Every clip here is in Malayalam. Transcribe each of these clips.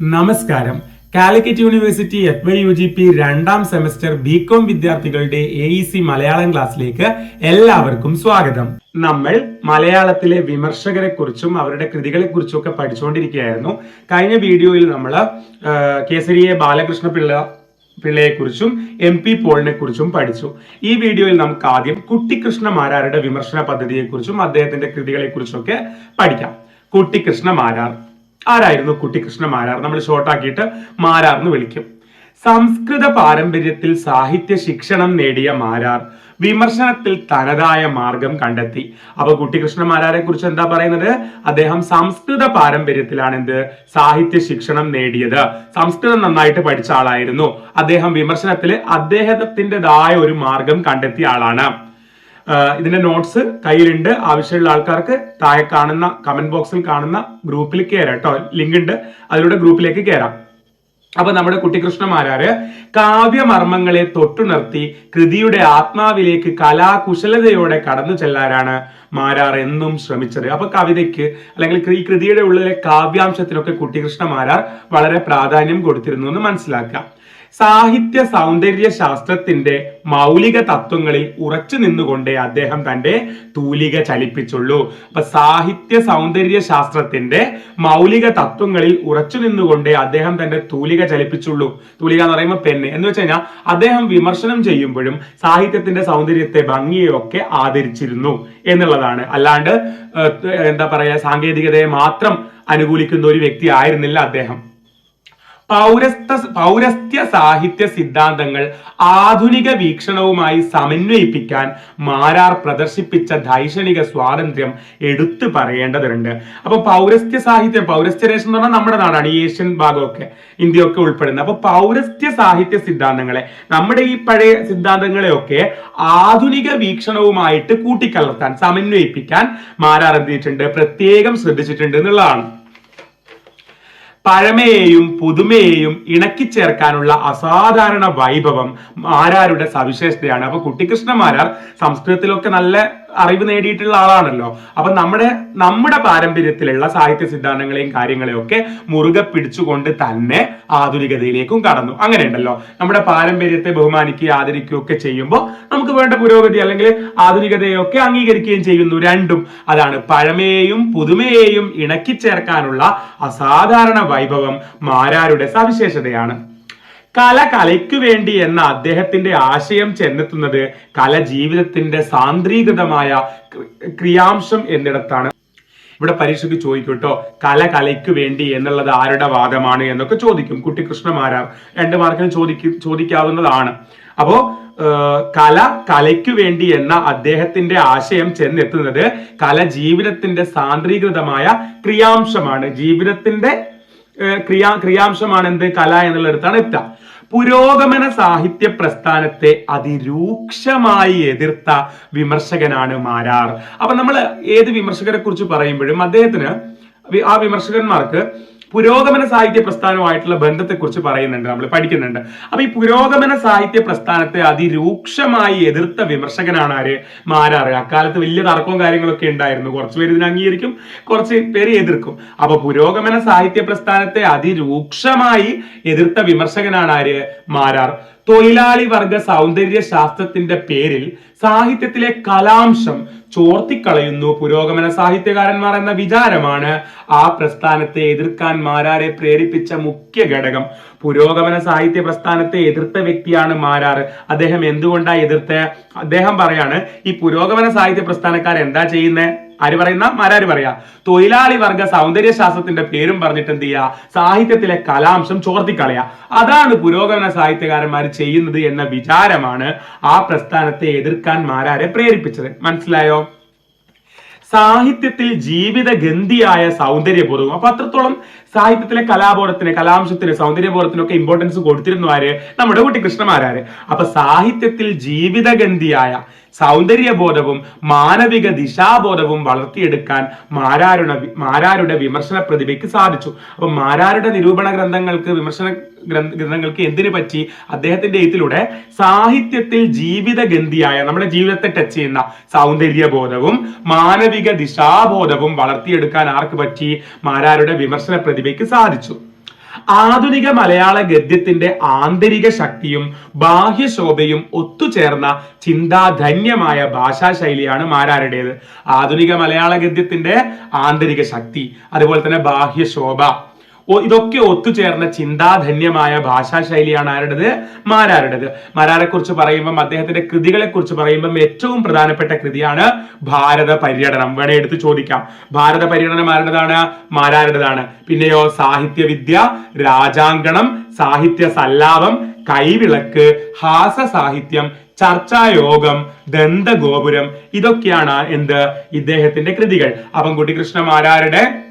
നമസ്കാരം. Calicut University F Y U G P രണ്ടാം സെമസ്റ്റർ ബികോം വിദ്യാർത്ഥികളുടെ എ ഇ സി മലയാളം ക്ലാസ്സിലേക്ക് എല്ലാവർക്കും സ്വാഗതം. നമ്മൾ മലയാളത്തിലെ വിമർശകരെ കുറിച്ചും അവരുടെ കൃതികളെ കുറിച്ചും ഒക്കെ പഠിച്ചുകൊണ്ടിരിക്കുകയായിരുന്നു. കഴിഞ്ഞ വീഡിയോയിൽ നമ്മൾ കേസരിയെ ബാലകൃഷ്ണ പിള്ള പിള്ളയെക്കുറിച്ചും എം പി പോളിനെ കുറിച്ചും പഠിച്ചു. ഈ വീഡിയോയിൽ നമുക്ക് ആദ്യം കുട്ടിക്കൃഷ്ണ മാരാരുടെ വിമർശന പദ്ധതിയെക്കുറിച്ചും അദ്ദേഹത്തിന്റെ കൃതികളെക്കുറിച്ചൊക്കെ പഠിക്കാം. കുട്ടിക്കൃഷ്ണ മാരാർ. ആരായിരുന്നു കുട്ടിക്കൃഷ്ണ മാരാർ? നമ്മൾ ഷോർട്ടാക്കിയിട്ട് മാരാർ എന്ന് വിളിക്കും. സംസ്കൃത പാരമ്പര്യത്തിൽ സാഹിത്യ ശിക്ഷണം നേടിയ മാരാർ വിമർശനത്തിൽ തനതായ മാർഗം കണ്ടെത്തി. അപ്പൊ കുട്ടികൃഷ്ണ മാരാരെ കുറിച്ച് എന്താ പറയുന്നത്? അദ്ദേഹം സംസ്കൃത പാരമ്പര്യത്തിലാണ് എന്ത്? സാഹിത്യ ശിക്ഷണം നേടിയത്. സംസ്കൃതം നന്നായിട്ട് പഠിച്ച ആളായിരുന്നു. അദ്ദേഹം വിമർശനത്തിൽ അദ്ദേഹത്തിന്റെതായ ഒരു മാർഗം കണ്ടെത്തിയ ആളാണ്. ഇതിന്റെ നോട്ട്സ് കയ്യിലുണ്ട്. ആവശ്യമുള്ള ആൾക്കാർക്ക് താഴെ കാണുന്ന കമന്റ് ബോക്സിൽ കാണുന്ന ഗ്രൂപ്പിൽ കയറാം കേട്ടോ. ലിങ്ക് ഉണ്ട്. അതിലൂടെ ഗ്രൂപ്പിലേക്ക് കയറാം അപ്പൊ നമ്മുടെ കുട്ടികൃഷ്ണമാരാര് കാവ്യമർമ്മങ്ങളെ തൊട്ടുണർത്തി കൃതിയുടെ ആത്മാവിലേക്ക് കലാകുശലതയോടെ കടന്നു ചെല്ലാനാണ് മാരാർ എന്നും ശ്രമിച്ചത്. അപ്പൊ കവിതയ്ക്ക് അല്ലെങ്കിൽ ഈ കൃതിയുടെ ഉള്ളിലെ കാവ്യാംശത്തിനൊക്കെ കുട്ടികൃഷ്ണ മാരാർ വളരെ പ്രാധാന്യം കൊടുത്തിരുന്നു എന്ന് മനസ്സിലാക്കാം. സാഹിത്യ സൗന്ദര്യ ശാസ്ത്രത്തിന്റെ മൗലിക തത്വങ്ങളിൽ ഉറച്ചു നിന്നുകൊണ്ടേ അദ്ദേഹം തന്റെ തൂലിക ചലിപ്പിച്ചുള്ളൂ. അപ്പൊ സാഹിത്യ സൗന്ദര്യ ശാസ്ത്രത്തിന്റെ മൗലിക തത്വങ്ങളിൽ ഉറച്ചു നിന്നുകൊണ്ടേ അദ്ദേഹം തന്റെ തൂലിക ചലിപ്പിച്ചുള്ളൂ. തൂലിക എന്ന് പറയുമ്പോൾ പെണ്ണ് എന്ന് വെച്ച് കഴിഞ്ഞാൽ അദ്ദേഹം വിമർശനം ചെയ്യുമ്പോഴും സാഹിത്യത്തിന്റെ സൗന്ദര്യത്തെ ഭംഗിയൊക്കെ ആദരിച്ചിരുന്നു എന്നുള്ളതാണ്. അല്ലാണ്ട് എന്താ പറയാ സാങ്കേതികതയെ മാത്രം അനുകൂലിക്കുന്ന ഒരു വ്യക്തി ആയിരുന്നില്ല അദ്ദേഹം. പൗരസ്ത പൗരസ്ത്യ സാഹിത്യ സിദ്ധാന്തങ്ങൾ ആധുനിക വീക്ഷണവുമായി സമന്വയിപ്പിക്കാൻ മാരാർ പ്രദർശിപ്പിച്ച ദൈക്ഷണിക സ്വാതന്ത്ര്യം എടുത്തു പറയേണ്ടതുണ്ട്. അപ്പൊ പൗരസ്ത്യ സാഹിത്യം പൗരസ്ത്യ രേഷൻ എന്ന് പറഞ്ഞാൽ നമ്മുടെ നാടാണ് ഏഷ്യൻ ഭാഗമൊക്കെ ഇന്ത്യയൊക്കെ ഉൾപ്പെടുന്നത്. അപ്പൊ പൗരസ്ത്യ സാഹിത്യ സിദ്ധാന്തങ്ങളെ നമ്മുടെ ഈ പഴയ സിദ്ധാന്തങ്ങളെയൊക്കെ ആധുനിക വീക്ഷണവുമായിട്ട് കൂട്ടിക്കലർത്താൻ സമന്വയിപ്പിക്കാൻ മാരാർ എന്ത് ചെയ്തിട്ടുണ്ട്? പ്രത്യേകം ശ്രദ്ധിച്ചിട്ടുണ്ട് എന്നുള്ളതാണ്. പഴമയെയും പുതുമയെയും ഇണക്കിച്ചേർക്കാനുള്ള അസാധാരണ വൈഭവം മാരാരുടെ സവിശേഷതയാണ്? അപ്പൊ കുട്ടിക്കൃഷ്ണ മാരാർ സംസ്കൃതത്തിലൊക്കെ നല്ല അറിവ് നേടിയിട്ടുള്ള ആളാണല്ലോ. അപ്പൊ നമ്മുടെ നമ്മുടെ പാരമ്പര്യത്തിലുള്ള സാഹിത്യ സിദ്ധാന്തങ്ങളെയും കാര്യങ്ങളെയും ഒക്കെ മുറുകെ പിടിച്ചുകൊണ്ട് തന്നെ ആധുനികതയിലേക്കും കടന്നു. അങ്ങനെ ഉണ്ടല്ലോ. നമ്മുടെ പാരമ്പര്യത്തെ ബഹുമാനിക്കുകയും ആദരിക്കുകയും ഒക്കെ ചെയ്യുമ്പോൾ നമുക്ക് വേണ്ട പുരോഗതി അല്ലെങ്കിൽ ആധുനികതയൊക്കെ അംഗീകരിക്കുകയും ചെയ്യുന്നു രണ്ടും. അതാണ് പഴമയെയും പുതുമയെയും ഇണക്കിച്ചേർക്കാനുള്ള അസാധാരണ വൈഭവം മാരാരുടെ സവിശേഷതയാണ്. കല കലയ്ക്ക് വേണ്ടി എന്ന അദ്ദേഹത്തിന്റെ ആശയം ചെന്നെത്തുന്നത് കല ജീവിതത്തിന്റെ സാന്ദ്രീകൃതമായ ക്രി- ക്രിയാംശം എന്നിടത്താണ്. ഇവിടെ പരീക്ഷയ്ക്ക് ചോദിക്കും കേട്ടോ കല കലയ്ക്ക് വേണ്ടി എന്നുള്ളത് ആരുടെ വാദമാണ് എന്നൊക്കെ ചോദിക്കും. കുട്ടിക്കൃഷ്ണമാരാർ രണ്ട് മാർക്കിന് ചോദിക്ക ചോദിക്കാവുന്നതാണ്. അപ്പോ കല കലയ്ക്ക് വേണ്ടി എന്ന അദ്ദേഹത്തിന്റെ ആശയം ചെന്നെത്തുന്നത് കല ജീവിതത്തിന്റെ സാന്ദ്രീകൃതമായ ക്രിയാംശമാണ്. ജീവിതത്തിന്റെ ക്രിയാ ക്രിയാംശമാണ് എന്ത് കല എന്നുള്ളിടത്താണ് എത്തുക. പുരോഗമന സാഹിത്യ പ്രസ്ഥാനത്തെ അതിരൂക്ഷമായി എതിർത്ത വിമർശകനാണ് മാരാർ. അപ്പൊ നമ്മൾ ഏത് വിമർശകരെ കുറിച്ച് പറയുമ്പോഴും അദ്ദേഹത്തിന് ആ വിമർശകന്മാർക്ക് പുരോഗമന സാഹിത്യ പ്രസ്ഥാനവുമായിട്ടുള്ള ബന്ധത്തെക്കുറിച്ച് പറയുന്നുണ്ട് നമ്മൾ പഠിക്കുന്നുണ്ട്. അപ്പൊ ഈ പുരോഗമന സാഹിത്യ പ്രസ്ഥാനത്തെ അതിരൂക്ഷമായി എതിർത്ത വിമർശകനാണ് ആര്? മാരാറ്. അക്കാലത്ത് വലിയ തർക്കവും കാര്യങ്ങളൊക്കെ ഉണ്ടായിരുന്നു. കുറച്ച് പേര് ഇതിനെ അംഗീകരിക്കും കുറച്ച് പേര് എതിർക്കും. അപ്പൊ പുരോഗമന സാഹിത്യ പ്രസ്ഥാനത്തെ അതിരൂക്ഷമായി എതിർത്ത വിമർശകനാണ് ആര്? മാരാർ. തൊഴിലാളി വർഗ സൗന്ദര്യ ശാസ്ത്രത്തിന്റെ പേരിൽ സാഹിത്യത്തിലെ കലാംശം ചോർത്തിക്കളയുന്നു. പുരോഗമന സാഹിത്യകാരന്മാർ എന്ന വിചാരമാണ് ആ പ്രസ്ഥാനത്തെ എതിർക്കാൻ മാരാരെ പ്രേരിപ്പിച്ച മുഖ്യ ഘടകം. പുരോഗമന സാഹിത്യ പ്രസ്ഥാനത്തെ എതിർത്ത വ്യക്തിയാണ് മാരാർ. അദ്ദേഹം എന്തുകൊണ്ടാണ് എതിർത്ത്? അദ്ദേഹം പറയാണ് ഈ പുരോഗമന സാഹിത്യ പ്രസ്ഥാനക്കാർ എന്താ ചെയ്യുന്നത് ആര് പറയുന്ന? മാരാര് പറയാ? തൊഴിലാളി വർഗ സൗന്ദര്യ ശാസ്ത്രത്തിന്റെ പേരും പറഞ്ഞിട്ട് എന്ത് ചെയ്യുക സാഹിത്യത്തിലെ കലാംശം ചോർത്തിക്കളയാ. അതാണ് പുരോഗമന സാഹിത്യകാരന്മാർ ചെയ്യുന്നത് എന്ന വിചാരമാണ് ആ പ്രസ്ഥാനത്തെ എതിർക്കാൻ മാരാരെ പ്രേരിപ്പിച്ചത്. മനസ്സിലായോ? സാഹിത്യത്തിൽ ജീവിത ഗന്ധിയായ സൗന്ദര്യബോധവും അപ്പൊ അത്രത്തോളം സാഹിത്യത്തിലെ കലാബോധത്തിന് കലാംശത്തിന് സൗന്ദര്യബോധത്തിനൊക്കെ ഇമ്പോർട്ടൻസ് കൊടുത്തിരുന്നു ആര്? നമ്മുടെ കുട്ടി കൃഷ്ണമാരാര്. അപ്പൊ സാഹിത്യത്തിൽ ജീവിത ജീവിതഗന്ധിയായ സൗന്ദര്യബോധവും മാനവിക ദിശാബോധവും വളർത്തിയെടുക്കാൻ മാരാരുടെ മാരാരുടെ വിമർശന പ്രതിഭയ്ക്ക് സാധിച്ചു. അപ്പൊ മാരാരുടെ നിരൂപണ ഗ്രന്ഥങ്ങൾക്ക് വിമർശന ഗ്രന്ഥങ്ങൾക്ക് എന്തിനു പറ്റി? അദ്ദേഹത്തിന്റെ എഴുത്തിലൂടെ സാഹിത്യത്തിൽ ജീവിത ഗന്ധിയായ നമ്മുടെ ജീവിതത്തെ ടച്ച് ചെയ്യുന്ന സൗന്ദര്യബോധവും മാനവിക ദിശാബോധവും വളർത്തിയെടുക്കാൻ ആർക്ക് പറ്റി? മാരാരുടെ വിമർശന പ്രതിഭയ്ക്ക് സാധിച്ചു. ആധുനിക മലയാള ഗദ്യത്തിന്റെ ആന്തരിക ശക്തിയും ബാഹ്യശോഭയും ഒത്തുചേർന്ന ചിന്താധന്യമായ ഭാഷാശൈലിയാണ് മാരാരുടേത്. ആധുനിക മലയാള ഗദ്യത്തിന്റെ ആന്തരിക ശക്തി അതുപോലെ തന്നെ ബാഹ്യശോഭ ഇതൊക്കെ ഒത്തുചേർന്ന ചിന്താധന്യമായ ഭാഷാശൈലിയാണ് ആരുടേത്? മാരാരുടേത്? മാരാരെ കുറിച്ച് പറയുമ്പം അദ്ദേഹത്തിന്റെ കൃതികളെ കുറിച്ച് പറയുമ്പം ഏറ്റവും പ്രധാനപ്പെട്ട കൃതിയാണ് ഭാരത പര്യടനം. വേണേ എടുത്ത് ചോദിക്കാം. ഭാരത പര്യടനം ആരുടേതാണ്? മാരാരുടേതാണ്. പിന്നെയോ സാഹിത്യവിദ്യ രാജാങ്കണം സാഹിത്യ സല്ലാപം കൈവിളക്ക് ഹാസ സാഹിത്യം ചർച്ചായോഗം ദന്തഗോപുരം ഇതൊക്കെയാണ് എന്ത്? ഇദ്ദേഹത്തിന്റെ കൃതികൾ. അപ്പം കുട്ടികൃഷ്ണ മാരാരുടെ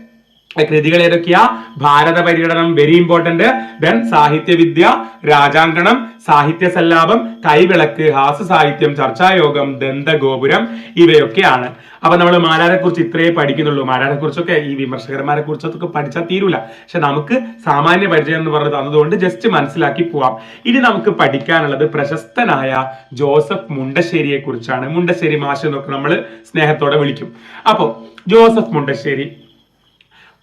കൃതികൾ ഏതൊക്കെയാ? Bharatha Paryatanam very important then Sahityavidya Rajanganam Sahitya Sallapam Kaivilakku ഹാസ്യ സാഹിത്യം ചർച്ചായോഗം ദന്തഗോപുരം ഇവയൊക്കെയാണ്. അപ്പൊ നമ്മൾ മാരാരെ കുറിച്ച് ഇത്രയേ പഠിക്കുന്നുള്ളൂ. മാരാരെ കുറിച്ചൊക്കെ ഈ വിമർശകന്മാരെ കുറിച്ചൊക്കെ പഠിച്ചാൽ തീരൂല. പക്ഷെ നമുക്ക് സാമാന്യ പരിചയം എന്ന് പറഞ്ഞത് തന്നതുകൊണ്ട് ജസ്റ്റ് മനസ്സിലാക്കി പോവാം. ഇനി നമുക്ക് പഠിക്കാനുള്ളത് പ്രശസ്തനായ ജോസഫ് മുണ്ടശ്ശേരിയെ കുറിച്ചാണ് മുണ്ടശ്ശേരി മാഷ് എന്നൊക്കെ നമ്മൾ സ്നേഹത്തോടെ വിളിക്കും. അപ്പോ ജോസഫ് മുണ്ടശ്ശേരി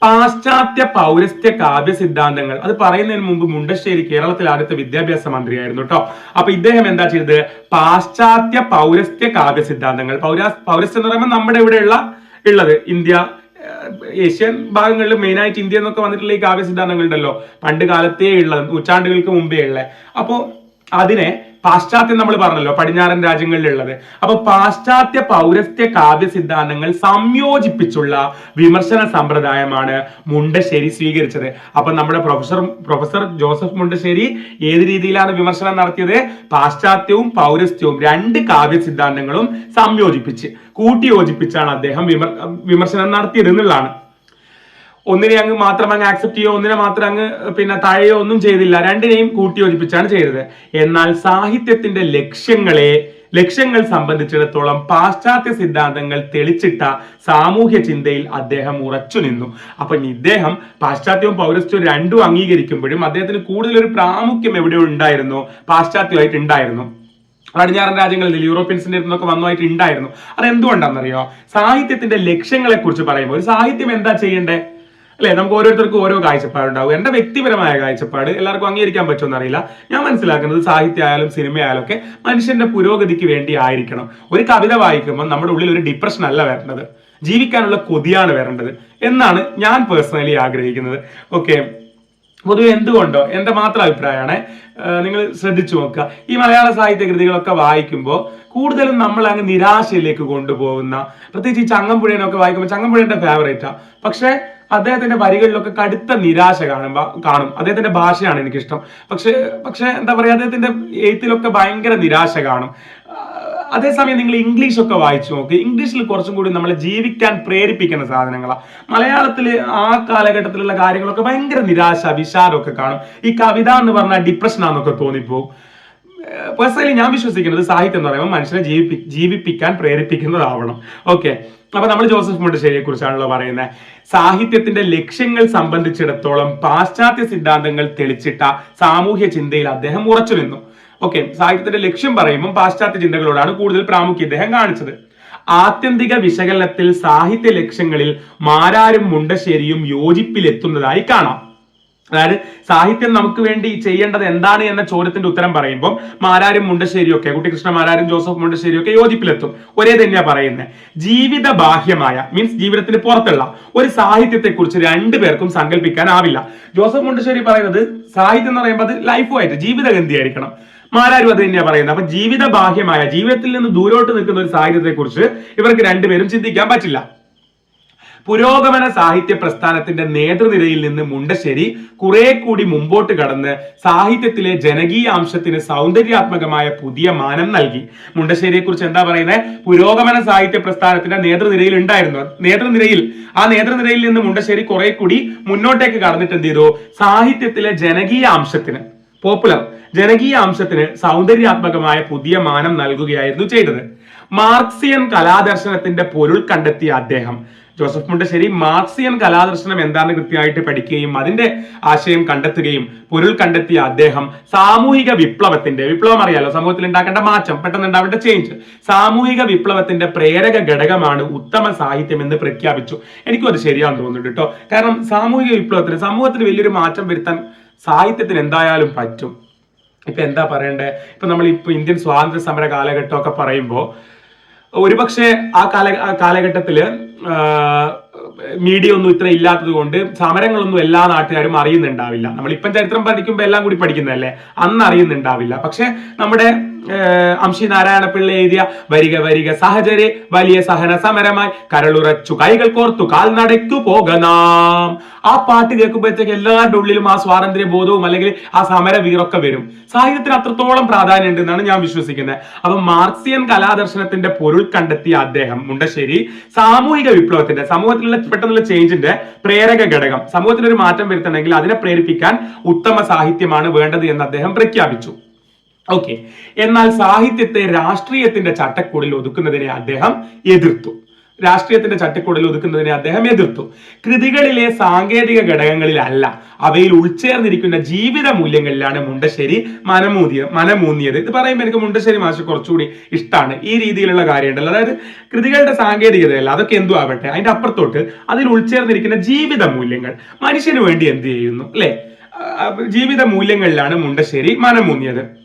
പാശ്ചാത്യ പൗരസ്ത്യ കാവ്യ സിദ്ധാന്തങ്ങൾ. അത് പറയുന്നതിന് മുമ്പ് മുണ്ടശ്ശേരി കേരളത്തിലെ ആദ്യത്തെ വിദ്യാഭ്യാസ മന്ത്രിയായിരുന്നു കേട്ടോ അപ്പൊ ഇദ്ദേഹം എന്താ ചെയ്തത്? പാശ്ചാത്യ പൗരസ്ത്യ കാവ്യ സിദ്ധാന്തങ്ങൾ. പൗരാ പൗരസ്ത്യം എന്ന് പറയുമ്പോൾ നമ്മുടെ ഇവിടെയുള്ള ഉള്ളത് ഇന്ത്യ ഏഷ്യൻ ഭാഗങ്ങളിൽ മെയിനായിട്ട് ഇന്ത്യ എന്നൊക്കെ വന്നിട്ടുള്ള ഈ കാവ്യ സിദ്ധാന്തങ്ങൾ ഉണ്ടല്ലോ പണ്ട് കാലത്തേ ഉള്ള നൂറ്റാണ്ടുകൾക്ക് മുമ്പേ ഉള്ള. അപ്പോ അതിനെ പാശ്ചാത്യം നമ്മൾ പറഞ്ഞല്ലോ പടിഞ്ഞാറൻ രാജ്യങ്ങളിലുള്ളത്. അപ്പൊ പാശ്ചാത്യ പൗരസ്ത്യ കാവ്യ സിദ്ധാന്തങ്ങൾ സംയോജിപ്പിച്ചുള്ള വിമർശന സമ്പ്രദായമാണ് മുണ്ടശ്ശേരി സ്വീകരിച്ചത്. അപ്പൊ നമ്മുടെ പ്രൊഫസർ പ്രൊഫസർ ജോസഫ് മുണ്ടശ്ശേരി ഏത് രീതിയിലാണ് വിമർശനം നടത്തിയത്? പാശ്ചാത്യവും പൗരസ്ത്യവും രണ്ട് കാവ്യ സിദ്ധാന്തങ്ങളും സംയോജിപ്പിച്ച് കൂട്ടിയോജിപ്പിച്ചാണ് അദ്ദേഹം വിമർ വിമർശനം നടത്തിയത് എന്നുള്ളതാണ്. ഒന്നിനെ അങ്ങ് മാത്രം അങ്ങ് ആക്സെപ്റ്റ് ചെയ്യോ ഒന്നിനെ മാത്രം അങ്ങ് പിന്നെ താഴെയോ ഒന്നും ചെയ്തില്ല. രണ്ടിനെയും കൂട്ടിയോജിപ്പിച്ചാണ് ചെയ്തത്. എന്നാൽ സാഹിത്യത്തിന്റെ ലക്ഷ്യങ്ങളെ ലക്ഷ്യങ്ങൾ സംബന്ധിച്ചിടത്തോളം പാശ്ചാത്യ സിദ്ധാന്തങ്ങൾ തെളിച്ചിട്ട സാമൂഹ്യ ചിന്തയിൽ അദ്ദേഹം ഉറച്ചു നിന്നു. അപ്പൊ ഇദ്ദേഹം പാശ്ചാത്യവും പൗരസ്ത്യവും രണ്ടും അംഗീകരിക്കുമ്പോഴും അദ്ദേഹത്തിന് കൂടുതലൊരു പ്രാമുഖ്യം എവിടെ ഉണ്ടായിരുന്നു? പാശ്ചാത്യമായിട്ട് ഉണ്ടായിരുന്നു. പടിഞ്ഞാറൻ രാജ്യങ്ങളിൽ യൂറോപ്യൻസിന്റെ നിന്നൊക്കെ വന്നതായിട്ട് ഉണ്ടായിരുന്നു. അത് എന്തുകൊണ്ടാണെന്നറിയോ സാഹിത്യത്തിന്റെ ലക്ഷ്യങ്ങളെ കുറിച്ച് പറയുമ്പോൾ ഒരു സാഹിത്യം എന്താ ചെയ്യേണ്ടേ? അല്ലെ? നമുക്ക് ഓരോരുത്തർക്കും ഓരോ കാഴ്ചപ്പാടുണ്ടാവും. എന്റെ വ്യക്തിപരമായ കാഴ്ചപ്പാട് എല്ലാവർക്കും അംഗീകരിക്കാൻ പറ്റുമെന്ന് അറിയില്ല. ഞാൻ മനസ്സിലാക്കുന്നത് സാഹിത്യമായാലും സിനിമയായാലും ഒക്കെ മനുഷ്യന്റെ പുരോഗതിക്ക് വേണ്ടി ആയിരിക്കണം. ഒരു കവിത വായിക്കുമ്പോൾ നമ്മുടെ ഉള്ളിൽ ഒരു ഡിപ്രഷൻ അല്ല വരേണ്ടത്. ജീവിക്കാനുള്ള കൊതിയാണ് വരേണ്ടത് എന്നാണ് ഞാൻ പേഴ്സണലി ആഗ്രഹിക്കുന്നത്. ഓക്കെ പൊതുവെ എന്തുകൊണ്ടോ? എന്റെ മാത്രം അഭിപ്രായമാണ്. നിങ്ങൾ ശ്രദ്ധിച്ചു നോക്കുക. ഈ മലയാള സാഹിത്യ കൃതികളൊക്കെ വായിക്കുമ്പോൾ കൂടുതലും നമ്മൾ അങ്ങ് നിരാശയിലേക്ക് കൊണ്ടുപോകുന്ന പ്രത്യേകിച്ച് ഈ ചങ്ങമ്പുഴേനൊക്കെ വായിക്കുമ്പോൾ ചങ്ങമ്പുഴേന്റെ ഫേവറേറ്റാ പക്ഷെ അദ്ദേഹത്തിന്റെ വരികളിലൊക്കെ കടുത്ത നിരാശ കാണുമ്പോ കാണും. അദ്ദേഹത്തിന്റെ ഭാഷയാണ് എനിക്കിഷ്ടം. പക്ഷെ പക്ഷെ എന്താ പറയാ അദ്ദേഹത്തിന്റെ എഴുത്തിലൊക്കെ ഭയങ്കര നിരാശ കാണും. അതേസമയം നിങ്ങൾ ഇംഗ്ലീഷ് ഒക്കെ വായിച്ചു നോക്ക്. ഇംഗ്ലീഷിൽ കുറച്ചും കൂടി നമ്മളെ ജീവിക്കാൻ പ്രേരിപ്പിക്കുന്ന സാധനങ്ങളാണ് മലയാളത്തിൽ ആ കാലഘട്ടത്തിലുള്ള കാര്യങ്ങളൊക്കെ ഭയങ്കര നിരാശ വിഷാദമൊക്കെ കാണും. ഈ കവിത എന്ന് പറഞ്ഞാൽ ഡിപ്രഷൻ ആണെന്നൊക്കെ തോന്നിപ്പോവും. പേഴ്സണലി ഞാൻ വിശ്വസിക്കുന്നത് സാഹിത്യം എന്ന് പറയുമ്പോൾ മനുഷ്യനെ ജീവിപ്പി ജീവിപ്പിക്കാൻ പ്രേരിപ്പിക്കുന്നതാവണം. ഓക്കെ അപ്പൊ നമ്മൾ ജോസഫ് മുണ്ടശ്ശേരിയെ കുറിച്ചാണല്ലോ പറയുന്നത് സാഹിത്യത്തിന്റെ ലക്ഷ്യങ്ങൾ സംബന്ധിച്ചിടത്തോളം പാശ്ചാത്യ സിദ്ധാന്തങ്ങൾ തെളിച്ചിട്ട സാമൂഹ്യ ചിന്തയിൽ അദ്ദേഹം ഉറച്ചു നിന്നു. ഓക്കെ സാഹിത്യത്തിന്റെ ലക്ഷ്യം പറയുമ്പോൾ പാശ്ചാത്യ ചിന്തകളോടാണ് കൂടുതൽ പ്രാമുഖ്യം ഇദ്ദേഹം കാണിച്ചത്. ആത്യന്തിക വിശകലനത്തിൽ സാഹിത്യ ലക്ഷ്യങ്ങളിൽ മാരാരും മുണ്ടശ്ശേരിയും യോജിപ്പിലെത്തുന്നതായി കാണാം. അതായത് സാഹിത്യം നമുക്ക് വേണ്ടി ചെയ്യേണ്ടത് എന്താണ് എന്ന ചോദ്യത്തിന്റെ ഉത്തരം പറയുമ്പോൾ മാരാരും മുണ്ടശ്ശേരിയൊക്കെ കുട്ടികൃഷ്ണ മാരാരും ജോസഫ് മുണ്ടശ്ശേരിയൊക്കെ യോജിപ്പിലെത്തും. ഒരേ തന്നെയാ പറയുന്നത് ജീവിത ബാഹ്യമായ മീൻസ് ജീവിതത്തിന് പുറത്തുള്ള ഒരു സാഹിത്യത്തെ കുറിച്ച് രണ്ടുപേർക്കും സങ്കല്പിക്കാനാവില്ല ജോസഫ് മുണ്ടശ്ശേരി പറയുന്നത് സാഹിത്യം എന്ന് പറയുമ്പോൾ അത് ലൈഫുമായിട്ട് ജീവിതഗന്ധിയായിരിക്കണം. മാരാരും അത് തന്നെയാ പറയുന്നത് അപ്പൊ ജീവിത ബാഹ്യമായ ജീവിതത്തിൽ നിന്ന് ദൂരോട്ട് നിൽക്കുന്ന ഒരു സാഹിത്യത്തെ കുറിച്ച് ഇവർക്ക് രണ്ടുപേരും ചിന്തിക്കാൻ പറ്റില്ല. പുരോഗമന സാഹിത്യ പ്രസ്ഥാനത്തിന്റെ നേതൃനിരയിൽ നിന്ന് മുണ്ടശ്ശേരി കുറെ കൂടി മുമ്പോട്ട് കടന്ന് സാഹിത്യത്തിലെ ജനകീയാംശത്തിന് സൗന്ദര്യാത്മകമായ പുതിയ മാനം നൽകി. മുണ്ടശ്ശേരിയെ കുറിച്ച് എന്താ പറയുന്നത് പുരോഗമന സാഹിത്യ പ്രസ്ഥാനത്തിന്റെ നേതൃനിരയിൽ ഉണ്ടായിരുന്നു. നേതൃനിരയിൽ ആ നേതൃനിരയിൽ നിന്ന് മുണ്ടശ്ശേരി കുറെ കൂടി മുന്നോട്ടേക്ക് കടന്നിട്ട് എന്ത് ചെയ്തു? സാഹിത്യത്തിലെ ജനകീയാംശത്തിന് പോപ്പുലർ ജനകീയ അംശത്തിന് സൗന്ദര്യാത്മകമായ പുതിയ മാനം നൽകുകയായിരുന്നു ചെയ്തത്. മാർക്സിയൻ കലാദർശനത്തിന്റെ പൊരുൾ കണ്ടെത്തിയ അദ്ദേഹം ജോസഫ് മുണ്ടശ്ശേരി മാർക്സിയൻ കലാദർശനം എന്താണെന്ന് കൃത്യമായിട്ട് പഠിക്കുകയും അതിന്റെ ആശയം കണ്ടെത്തുകയും പൊരുൾ കണ്ടെത്തിയ അദ്ദേഹം സാമൂഹിക വിപ്ലവത്തിന്റെ വിപ്ലവം അറിയാലോ സമൂഹത്തിൽ ഉണ്ടാക്കേണ്ട മാറ്റം പെട്ടെന്ന് ഉണ്ടാവേണ്ട ചേഞ്ച് സാമൂഹിക വിപ്ലവത്തിന്റെ പ്രേരക ഘടകമാണ് ഉത്തമ സാഹിത്യം എന്ന് പ്രഖ്യാപിച്ചു. എനിക്കും അത് ശരിയാണെന്ന് തോന്നുന്നുണ്ട് കേട്ടോ. കാരണം സാമൂഹിക വിപ്ലവത്തിന് സമൂഹത്തിന് വലിയൊരു മാറ്റം വരുത്താൻ സാഹിത്യത്തിന് എന്തായാലും പറ്റും. ഇപ്പൊ എന്താ പറയണ്ടേ? ഇപ്പൊ നമ്മൾ ഇപ്പൊ ഇന്ത്യൻ സ്വാതന്ത്ര്യ സമര കാലഘട്ടമൊക്കെ പറയുമ്പോൾ ഒരുപക്ഷെ ആ കാല കാലഘട്ടത്തിൽ മീഡിയ ഒന്നും ഇത്ര ഇല്ലാത്തത് കൊണ്ട് സമരങ്ങളൊന്നും എല്ലാ നാട്ടുകാരും അറിയുന്നുണ്ടാവില്ല. നമ്മൾ ഇപ്പം ചരിത്രം പഠിക്കുമ്പോൾ എല്ലാം കൂടി പഠിക്കുന്നതല്ലേ? അന്ന് അറിയുന്നുണ്ടാവില്ല. പക്ഷെ നമ്മുടെ അംശി നാരായണ പിള്ള എഴുതിയ വരിക വരിക സഹചരെ വലിയ സഹന സമരമായി കരളുറച്ചു കൈകൾ കോർത്തു കാൽ നടക്കു പോകണം ആ പാട്ട് കേൾക്കുമ്പോഴത്തേക്ക് എല്ലാവരുടെ ഉള്ളിലും ആ സ്വാതന്ത്ര്യ ബോധവും അല്ലെങ്കിൽ ആ സമര വീറൊക്കെ വരും. സാഹിത്യത്തിന് അത്രത്തോളം പ്രാധാന്യം ഉണ്ട് എന്നാണ് ഞാൻ വിശ്വസിക്കുന്നത്. അപ്പൊ മാർക്സിയൻ കലാദർശനത്തിന്റെ പൊരുൾ കണ്ടെത്തിയ അദ്ദേഹം മുണ്ടശ്ശേരി സാമൂഹിക വിപ്ലവത്തിന്റെ സമൂഹത്തിലുള്ള പെട്ടെന്നുള്ള ചേഞ്ചിന്റെ പ്രേരക ഘടകം. സമൂഹത്തിൽ ഒരു മാറ്റം വരുത്തണമെങ്കിൽ അതിനെ പ്രേരിപ്പിക്കാൻ ഉത്തമ സാഹിത്യമാണ് വേണ്ടത് എന്ന് അദ്ദേഹം പ്രഖ്യാപിച്ചു. ഓക്കെ എന്നാൽ സാഹിത്യത്തെ രാഷ്ട്രീയത്തിന്റെ ചട്ടക്കൂടിൽ ഒതുക്കുന്നതിനെ അദ്ദേഹം എതിർത്തു. രാഷ്ട്രീയത്തിന്റെ ചട്ടക്കൂടിൽ ഒതുക്കുന്നതിനെ അദ്ദേഹം എതിർത്തു. കൃതികളിലെ സാങ്കേതിക ഘടകങ്ങളിലല്ല അവയിൽ ഉൾച്ചേർന്നിരിക്കുന്ന ജീവിത മൂല്യങ്ങളിലാണ് മുണ്ടശ്ശേരി മനമൂതിയ മനമൂന്നിയത്. ഇത് പറയുമ്പോൾ എനിക്ക് മുണ്ടശ്ശേരി മാഷ് കുറച്ചുകൂടി ഇഷ്ടമാണ് ഈ രീതിയിലുള്ള കാര്യമുണ്ടല്ലോ. അതായത് കൃതികളുടെ സാങ്കേതികതയല്ല അതൊക്കെ എന്തു ആവട്ടെ അതിന്റെ അപ്പുറത്തോട്ട് അതിൽ ഉൾച്ചേർന്നിരിക്കുന്ന ജീവിത മൂല്യങ്ങൾ. മനുഷ്യന് വേണ്ടി എന്ത് ചെയ്യുന്നു അല്ലെ? ജീവിത മൂല്യങ്ങളിലാണ് മുണ്ടശ്ശേരി മനമൂന്നിയത്.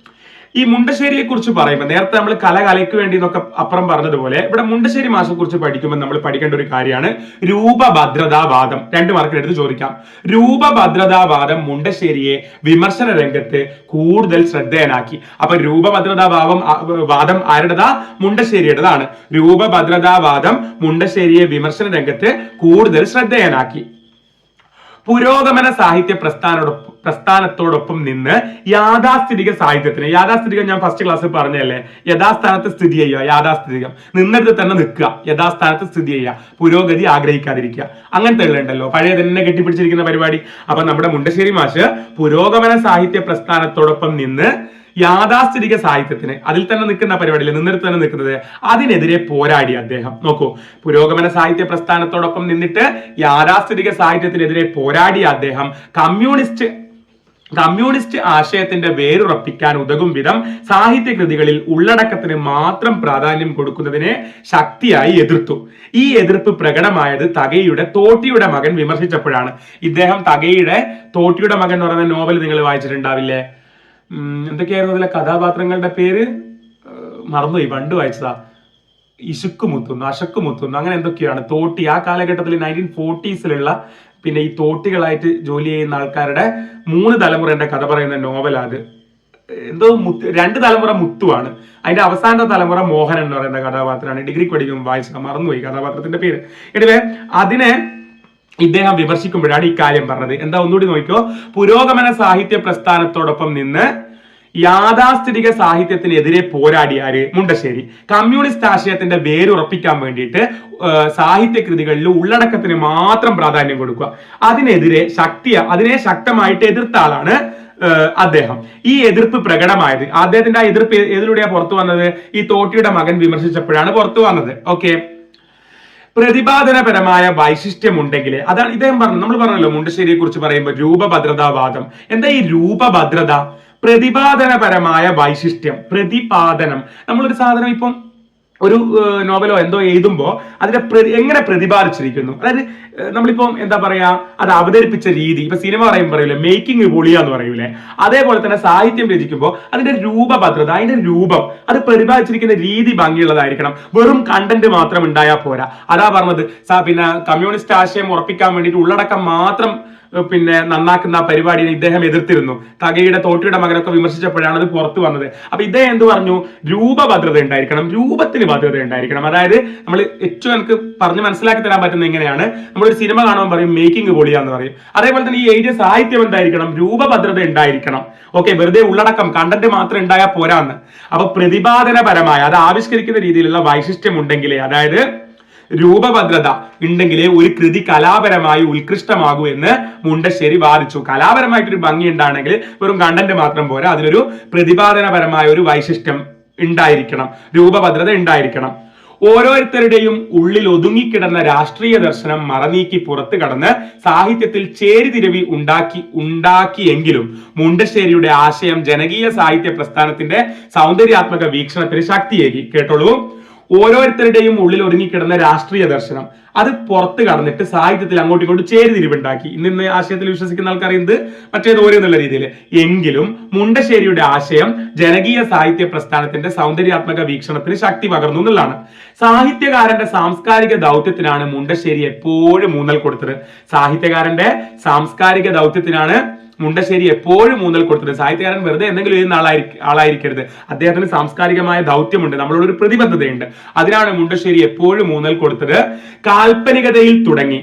ഈ മുണ്ടശ്ശേരിയെ കുറിച്ച് പറയുമ്പോൾ നേരത്തെ നമ്മൾ കല കലയ്ക്ക് വേണ്ടി എന്നൊക്കെ അപ്പുറം പറഞ്ഞതുപോലെ ഇവിടെ മുണ്ടശ്ശേരി മാഷെ കുറിച്ച് പഠിക്കുമ്പോൾ നമ്മൾ പഠിക്കേണ്ട ഒരു കാര്യമാണ് രൂപഭദ്രതാവാദം. രണ്ട് മാർക്കിന് എടുത്ത് ചോദിക്കാം. രൂപഭദ്രതാവാദം മുണ്ടശ്ശേരിയെ വിമർശന രംഗത്ത് കൂടുതൽ ശ്രദ്ധേയനാക്കി. അപ്പൊ രൂപഭദ്രതാഭാവം വാദം ആരുടേതാ? മുണ്ടശ്ശേരിയുടേതാണ്. രൂപഭദ്രതാവാദം മുണ്ടശ്ശേരിയെ വിമർശന രംഗത്ത് കൂടുതൽ ശ്രദ്ധേയനാക്കി. പുരോഗമന സാഹിത്യ പ്രസ്ഥാനോടൊപ്പം പ്രസ്ഥാനത്തോടൊപ്പം നിന്ന് യാഥാസ്ഥിതിക സാഹിത്യത്തിന്. യാഥാസ്ഥിതികം ഞാൻ ഫസ്റ്റ് ക്ലാസ്സിൽ പറഞ്ഞല്ലേ യഥാസ്ഥാനത്ത് സ്ഥിതി ചെയ്യുക യാഥാസ്ഥിതികം. നിന്നിടത്ത് തന്നെ നിൽക്കുക യഥാസ്ഥാനത്ത് സ്ഥിതി ചെയ്യുക പുരോഗതി ആഗ്രഹിക്കാതിരിക്കുക. അങ്ങനത്തെ ഉണ്ടല്ലോ പഴയ തന്നെ കെട്ടിപ്പിടിച്ചിരിക്കുന്ന പരിപാടി. അപ്പൊ നമ്മുടെ മുണ്ടശ്ശേരി മാഷ് പുരോഗമന സാഹിത്യ പ്രസ്ഥാനത്തോടൊപ്പം നിന്ന് യാഥാസ്ഥിതിക സാഹിത്യത്തിന് അതിൽ തന്നെ നിൽക്കുന്ന പരിപാടിയിൽ നിന്നിടത്ത് തന്നെ നിൽക്കുന്നത് അതിനെതിരെ പോരാടി അദ്ദേഹം. നോക്കൂ പുരോഗമന സാഹിത്യ പ്രസ്ഥാനത്തോടൊപ്പം നിന്നിട്ട് യാഥാസ്ഥിതിക സാഹിത്യത്തിനെതിരെ പോരാടിയ അദ്ദേഹം കമ്മ്യൂണിസ്റ്റ് കമ്മ്യൂണിസ്റ്റ് ആശയത്തിന്റെ വേരുറപ്പിക്കാൻ ഉതകും വിധം സാഹിത്യ കൃതികളിൽ ഉള്ളടക്കത്തിന് മാത്രം പ്രാധാന്യം കൊടുക്കുന്നതിനെ ശക്തിയായി എതിർത്തു. ഈ എതിർപ്പ് പ്രകടമായത് തകഴിയുടെ തോട്ടിയുടെ മകൻ വിമർശിച്ചപ്പോഴാണ്. ഇദ്ദേഹം തകഴിയുടെ തോട്ടിയുടെ മകൻ എന്ന് പറയുന്ന നോവൽ നിങ്ങൾ വായിച്ചിട്ടുണ്ടാവില്ലേ? എന്തൊക്കെയായിരുന്നു അതിലെ കഥാപാത്രങ്ങളുടെ പേര്? മറന്നുപോയി. പണ്ട് വായിച്ചതാ. ഇശുക്ക് മുത്തുന്നു അശക്ക് മുത്തുന്നു അങ്ങനെ എന്തൊക്കെയാണ്? തോട്ടി. ആ കാലഘട്ടത്തിൽ നയന്റീൻ ഫോർട്ടീസിലുള്ള പിന്നെ ഈ തോട്ടികളായിട്ട് ജോലി ചെയ്യുന്ന ആൾക്കാരുടെ മൂന്ന് തലമുറയുടെ കഥ പറയുന്ന നോവലാത്. എന്തോ മുത്ത് രണ്ട് തലമുറ മുത്തുവാണ്. അതിന്റെ അവസാന തലമുറ മോഹൻ എന്ന് പറയുന്ന കഥാപാത്രമാണ് ഡിഗ്രിക്ക് പഠിക്കുമ്പോൾ വായിച്ചത്. മറന്നുപോയി കഥാപാത്രത്തിന്റെ പേര്. എനിവേ അതിനെ ഇദ്ദേഹം വിമർശിക്കുമ്പോഴാണ് ഇക്കാര്യം കാര്യം പറഞ്ഞത്. എന്താ ഒന്നുകൂടി നോക്കിയോ പുരോഗമന സാഹിത്യ പ്രസ്ഥാനത്തോടൊപ്പം നിന്ന് യാഥാസ്ഥിതിക സാഹിത്യത്തിനെതിരെ പോരാടിയ ആര് മുണ്ടശ്ശേരി. കമ്മ്യൂണിസ്റ്റ് ആശയത്തിന്റെ വേരുറപ്പിക്കാൻ വേണ്ടിയിട്ട് സാഹിത്യ കൃതികളിൽ ഉള്ളടക്കത്തിന് മാത്രം പ്രാധാന്യം കൊടുക്കുക. അതിനെതിരെ ശക്തി അതിനെ ശക്തമായിട്ട് എതിർത്ത ആളാണ് അദ്ദേഹം. ഈ എതിർപ്പ് പ്രകടമായത് അദ്ദേഹത്തിന്റെ ആ എതിർപ്പ് എതിലൂടെയാണ് പുറത്തു വന്നത്? ഈ തോട്ടിയുടെ മകൻ വിമർശിച്ചപ്പോഴാണ് പുറത്തു വന്നത്. ഓക്കെ. പ്രതിപാദനപരമായ വൈശിഷ്ട്യമുണ്ടെങ്കിൽ അതാണ് ഇദ്ദേഹം പറഞ്ഞു നമ്മൾ പറഞ്ഞല്ലോ മുണ്ടശ്ശേരിയെ കുറിച്ച് പറയുമ്പോൾ രൂപഭദ്രതാവാദം. എന്താ ഈ രൂപഭദ്രത? പ്രതിപാദനപരമായ വൈശിഷ്ട്യം പ്രതിപാദനം. നമ്മളൊരു സാധനം ഇപ്പം ഒരു നോവലോ എന്തോ എഴുതുമ്പോൾ അതിനെ എങ്ങനെ പ്രതിപാദിച്ചിരിക്കുന്നു? അതായത് നമ്മളിപ്പം എന്താ പറയാ അത് അവതരിപ്പിച്ച രീതി ഇപ്പൊ സിനിമ പറയുമ്പോൾ പറയൂലേ മേക്കിംഗ് പൊളിയാന്ന് പറയൂലേ അതേപോലെ തന്നെ സാഹിത്യം രചിക്കുമ്പോൾ അതിന്റെ രൂപഭദ്രത അതിന്റെ രൂപം അത് പ്രതിപാദിച്ചിരിക്കുന്ന രീതി ഭംഗിയുള്ളതായിരിക്കണം. വെറും കണ്ടന്റ് മാത്രം ഉണ്ടായാൽ പോരാ. അതാ പറഞ്ഞത് പിന്നെ കമ്മ്യൂണിസ്റ്റ് ആശയം ഉറപ്പിക്കാൻ വേണ്ടിയിട്ട് ഉള്ളടക്കം മാത്രം പിന്നെ നന്നാക്കുന്ന പരിപാടിയെ ഇദ്ദേഹം എതിർത്തിരുന്നു. തകയുടെ തോട്ടിയുടെ മകനൊക്കെ വിമർശിച്ചപ്പോഴാണ് അത് പുറത്തു വന്നത്. അപ്പൊ ഇദ്ദേഹം എന്ത് പറഞ്ഞു? രൂപഭദ്രത ഉണ്ടായിരിക്കണം. രൂപത്തിന് ഭദ്രത ഉണ്ടായിരിക്കണം. അതായത് നമ്മൾ ഏറ്റവും എനിക്ക് പറഞ്ഞ് മനസ്സിലാക്കി തരാൻ പറ്റുന്ന എങ്ങനെയാണ് നമ്മളൊരു സിനിമ കാണുമ്പോൾ പറയും മേക്കിംഗ് പൊളിയാന്ന് പറയും. അതേപോലെ തന്നെ ഈ എഴുതിയ സാഹിത്യം എന്തായിരിക്കണം? രൂപഭദ്രത ഉണ്ടായിരിക്കണം. ഓക്കെ വെറുതെ ഉള്ളടക്കം കണ്ടന്റ് മാത്രം ഉണ്ടായാൽ പോരാന്ന്. അപ്പൊ പ്രതിപാദനപരമായ അത് ആവിഷ്കരിക്കുന്ന രീതിയിലുള്ള വൈശിഷ്ട്യം ഉണ്ടെങ്കിലേ അതായത് രൂപഭദ്രത ഉണ്ടെങ്കിലേ ഒരു കൃതി കലാപരമായി ഉത്കൃഷ്ടമാകൂ എന്ന് മുണ്ടശ്ശേരി വാദിച്ചു. കലാപരമായിട്ടൊരു ഭംഗി ഉണ്ടാണെങ്കിൽ വെറും കണ്ടന്റ് മാത്രം പോരാ. അതിലൊരു പ്രതിപാദനപരമായ ഒരു വൈശിഷ്ട്യം ഉണ്ടായിരിക്കണം. രൂപഭദ്രത ഉണ്ടായിരിക്കണം. ഓരോരുത്തരുടെയും ഉള്ളിൽ ഒതുങ്ങിക്കിടന്ന രാഷ്ട്രീയ ദർശനം മറനീക്കി പുറത്തു കടന്ന് സാഹിത്യത്തിൽ ചേരിതിരവി ഉണ്ടാക്കി ഉണ്ടാക്കിയെങ്കിലും മുണ്ടശ്ശേരിയുടെ ആശയം ജനകീയ സാഹിത്യ പ്രസ്ഥാനത്തിന്റെ സൗന്ദര്യാത്മക വീക്ഷണത്തിന് ശക്തിയേകി. കേട്ടോളൂ. ഓരോരുത്തരുടെയും ഉള്ളിൽ ഒതുങ്ങിക്കിടന്ന രാഷ്ട്രീയ ദർശനം. അത് പുറത്ത് കടന്നിട്ട് സാഹിത്യത്തിൽ അങ്ങോട്ടും ഇങ്ങോട്ടും ചേരുതിരിവുണ്ടാക്കി. ഇന്ന് ആശയത്തിൽ വിശ്വസിക്കുന്ന ആൾക്കറിയുന്നത് മറ്റേത് ഓരോ എന്നുള്ള രീതിയിൽ. എങ്കിലും മുണ്ടശ്ശേരിയുടെ ആശയം ജനകീയ സാഹിത്യ പ്രസ്ഥാനത്തിന്റെ സൗന്ദര്യാത്മക വീക്ഷണത്തിന് ശക്തി പകർന്നു എന്നുള്ളതാണ്. സാഹിത്യകാരന്റെ സാംസ്കാരിക ദൗത്യത്തിനാണ് മുണ്ടശ്ശേരി എപ്പോഴും ഊന്നൽ കൊടുത്തത്. സാഹിത്യകാരന്റെ സാംസ്കാരിക ദൗത്യത്തിനാണ് മുണ്ടശ്ശേരി എപ്പോഴും ഊന്നൽ കൊടുത്തത്. സാഹിത്യകാരൻ വെറുതെ എന്തെങ്കിലും എഴുതുന്ന ആളായി ആളായിരിക്കരുത്. അദ്ദേഹത്തിന് സാംസ്കാരികമായ ദൗത്യമുണ്ട്. നമ്മളോട് ഒരു പ്രതിബദ്ധതയുണ്ട്. അതിനാണ് മുണ്ടശ്ശേരി എപ്പോഴും ഊന്നൽ കൊടുത്തത്. കാൽപ്പനികതയിൽ തുടങ്ങി.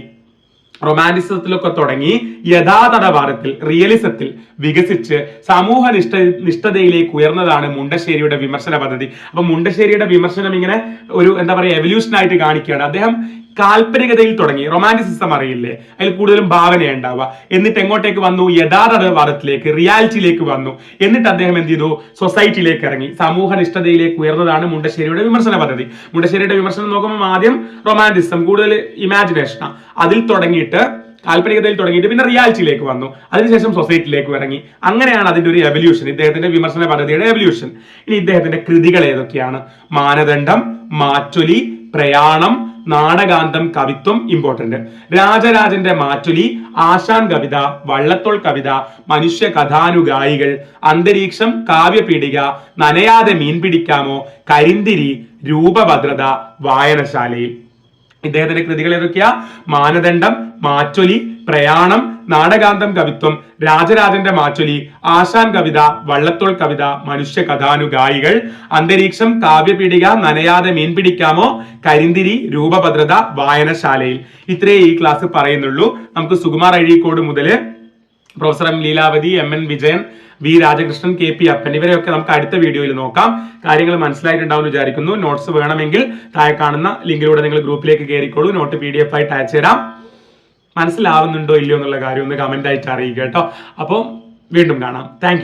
റൊമാന്റിസത്തിലൊക്കെ തുടങ്ങി യഥാതടവാദത്തിൽ റിയലിസത്തിൽ വികസിച്ച് സമൂഹ നിഷ്ഠ നിഷ്ഠതയിലേക്ക് ഉയർന്നതാണ് മുണ്ടശ്ശേരിയുടെ വിമർശന പദ്ധതി. അപ്പൊ മുണ്ടശ്ശേരിയുടെ വിമർശനം ഇങ്ങനെ ഒരു എന്താ പറയുക എവല്യൂഷൻ ആയിട്ട് കാണിക്കുകയാണ്. അദ്ദേഹം കാൽപ്പനികതയിൽ തുടങ്ങി. റൊമാന്റിസിസം അറിയില്ലേ? അതിൽ കൂടുതലും ഭാവന ഉണ്ടാവുക. എന്നിട്ട് എങ്ങോട്ടേക്ക് വന്നു? യഥാർത്ഥവാദത്തിലേക്ക് റിയാലിറ്റിയിലേക്ക് വന്നു. എന്നിട്ട് അദ്ദേഹം എന്ത് ചെയ്തു? സൊസൈറ്റിയിലേക്ക് ഇറങ്ങി. സമൂഹ നിഷ്ഠതയിലേക്ക് ഉയർന്നതാണ് മുണ്ടശ്ശേരിയുടെ വിമർശന പദ്ധതി. മുണ്ടശ്ശേരിയുടെ വിമർശനം നോക്കുമ്പോൾ ആദ്യം റൊമാന്റിസം കൂടുതൽ ഇമാജിനേഷനാണ് അതിൽ തുടങ്ങിയിട്ട് കാൽപ്പനികതയിൽ തുടങ്ങിയിട്ട് പിന്നെ റിയാലിറ്റിയിലേക്ക് വന്നു. അതിനുശേഷം സൊസൈറ്റിയിലേക്ക് ഇറങ്ങി. അങ്ങനെയാണ് അതിന്റെ ഒരു എവല്യൂഷൻ ഇദ്ദേഹത്തിന്റെ വിമർശന പദ്ധതിയുടെ എവല്യൂഷൻ ഇനി ഇദ്ദേഹത്തിന്റെ കൃതികൾ ഏതൊക്കെയാണ്? മാനദണ്ഡം മാറ്റൊലി പ്രയാണം നാടകാന്തം കവിത്വം ഇമ്പോർട്ടന്റ് രാജരാജന്റെ മാറ്റുലി ആശാൻ കവിത വള്ളത്തോൾ കവിത മനുഷ്യ കഥാനുഗായികൾ അന്തരീക്ഷം കാവ്യപീഠിക നനയാതെ മീൻ പിടിക്കാമോ കരിന്തിരി രൂപഭദ്രത വായനശാലയിൽ. ഇദ്ദേഹത്തിന്റെ കൃതികൾ ഏതൊക്കെയാ? മാനദണ്ഡം മാറ്റൊലി പ്രയാണം നാടകാന്തം കവിത്വം രാജരാജന്റെ മാറ്റൊലി ആശാൻ കവിത വള്ളത്തോൾ കവിത മനുഷ്യ കഥാനുഗായികൾ അന്തരീക്ഷം കാവ്യപീഠിക നനയാതെ മീൻ പിടിക്കാമോ കരിന്തിരി രൂപഭദ്രത വായനശാലയിൽ. ഇത്രയേ ഈ ക്ലാസ് പറയുന്നുള്ളൂ. നമുക്ക് സുകുമാർ അഴീക്കോട് മുതൽ professor M Leelavathi M N Vijayan V Rajakrishnan K P Appan ഇവരെയൊക്കെ നമുക്ക് അടുത്ത വീഡിയോയിൽ നോക്കാം. കാര്യങ്ങൾ മനസ്സിലായിട്ടുണ്ടാവും വിചാരിക്കുന്നു. നോട്ട്സ് വേണമെങ്കിൽ താഴെ കാണുന്ന ലിങ്കിലൂടെ നിങ്ങൾ ഗ്രൂപ്പിലേക്ക് കയറിക്കോളൂ. നോട്ട് പി ഡി എഫ് ആയിട്ട് അയച്ചു തരാം മനസ്സിലാവുന്നുണ്ടോ ഇല്ലയോ എന്നുള്ള കാര്യം ഒന്ന് കമന്റ് ആയിട്ട് അറിയിക്കുക കേട്ടോ. അപ്പം വീണ്ടും കാണാം. താങ്ക്